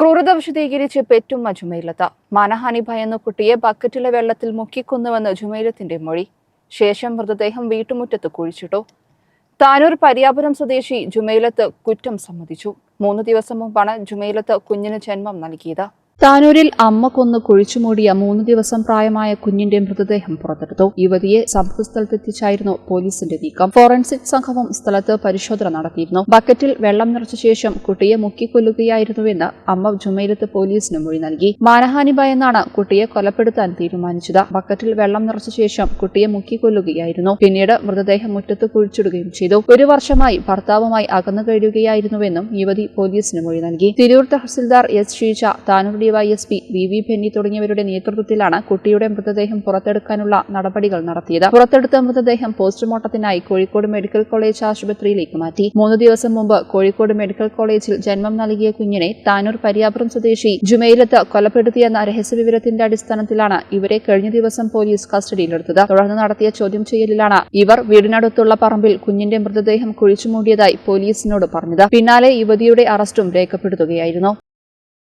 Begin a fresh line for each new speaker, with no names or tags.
ക്രൂരത വിശദീകരിച്ച് പെറ്റും അജുമയിലത്ത മാനഹാനി ഭയന്ന കുട്ടിയെ ബക്കറ്റിലെ വെള്ളത്തിൽ മുക്കിക്കൊന്നുവെന്ന് ജുമൈലത്തിന്റെ മൊഴി. ശേഷം മൃതദേഹം വീട്ടുമുറ്റത്ത് കുഴിച്ചിട്ടു. താനൂർ പരിയാപുരം സ്വദേശി ജുമൈലത്ത് കുറ്റം സമ്മതിച്ചു. മൂന്ന് ദിവസം മുമ്പാണ് ജുമൈലത്ത് കുഞ്ഞിന് ജന്മം നൽകിയത്. താനൂരിൽ അമ്മ കൊന്ന് കുഴിച്ചുമൂടിയ മൂന്ന് ദിവസം പ്രായമായ കുഞ്ഞിന്റെ മൃതദേഹം പുറത്തെടുത്തു. യുവതിയെ സംഭവസ്ഥലത്തെത്തിച്ചായിരുന്നു പോലീസിന്റെ നീക്കം. ഫോറൻസിക് സംഘവും സ്ഥലത്ത് പരിശോധന നടത്തിയിരുന്നു. ബക്കറ്റിൽ വെള്ളം നിറച്ച ശേഷം കുട്ടിയെ മുക്കിക്കൊല്ലുകയായിരുന്നുവെന്ന് അമ്മ ജുമൈലത്ത് പോലീസിന് മൊഴി നൽകി. മാനഹാനി ഭയന്നാണ് കുട്ടിയെ കൊലപ്പെടുത്താൻ തീരുമാനിച്ചത്. ബക്കറ്റിൽ വെള്ളം നിറച്ച ശേഷം കുട്ടിയെ മുക്കിക്കൊല്ലുകയായിരുന്നു. പിന്നീട് മൃതദേഹം മുറ്റത്ത് കുഴിച്ചിടുകയും ചെയ്തു. ഒരു വർഷമായി ഭർത്താവുമായി അകന്നു കഴിയുകയായിരുന്നുവെന്നും യുവതി പോലീസിന് മൊഴി നൽകി. Tirur tahsildar S Sheeja Tanur D Y S P V V Benny തുടങ്ങിയവരുടെ നേതൃത്വത്തിലാണ് കുട്ടിയുടെ മൃതദേഹം പുറത്തെടുക്കാനുള്ള നടപടികൾ നടത്തിയത്. പുറത്തെടുത്ത മൃതദേഹം പോസ്റ്റ്മോർട്ടത്തിനായി കോഴിക്കോട് മെഡിക്കൽ കോളേജ് ആശുപത്രിയിലേക്ക് മാറ്റി. മൂന്ന് ദിവസം മുമ്പ് കോഴിക്കോട് മെഡിക്കൽ കോളേജിൽ ജന്മം നൽകിയ കുഞ്ഞിനെ താനൂർ പരിയാപുരം സ്വദേശി ജുമൈലത്ത് കൊലപ്പെടുത്തിയെന്ന രഹസ്യവിവരത്തിന്റെ അടിസ്ഥാനത്തിലാണ് ഇവരെ കഴിഞ്ഞ ദിവസം പോലീസ് കസ്റ്റഡിയിലെടുത്തത്. തുടർന്ന് നടത്തിയ ചോദ്യം ചെയ്യലിലാണ് ഇവർ വീടിനടുത്തുള്ള പറമ്പിൽ കുഞ്ഞിന്റെ മൃതദേഹം കുഴിച്ചുമൂടിയതായി പോലീസിനോട് പറഞ്ഞത്. പിന്നാലെ യുവതിയുടെ അറസ്റ്റും രേഖപ്പെടുത്തുകയായിരുന്നു.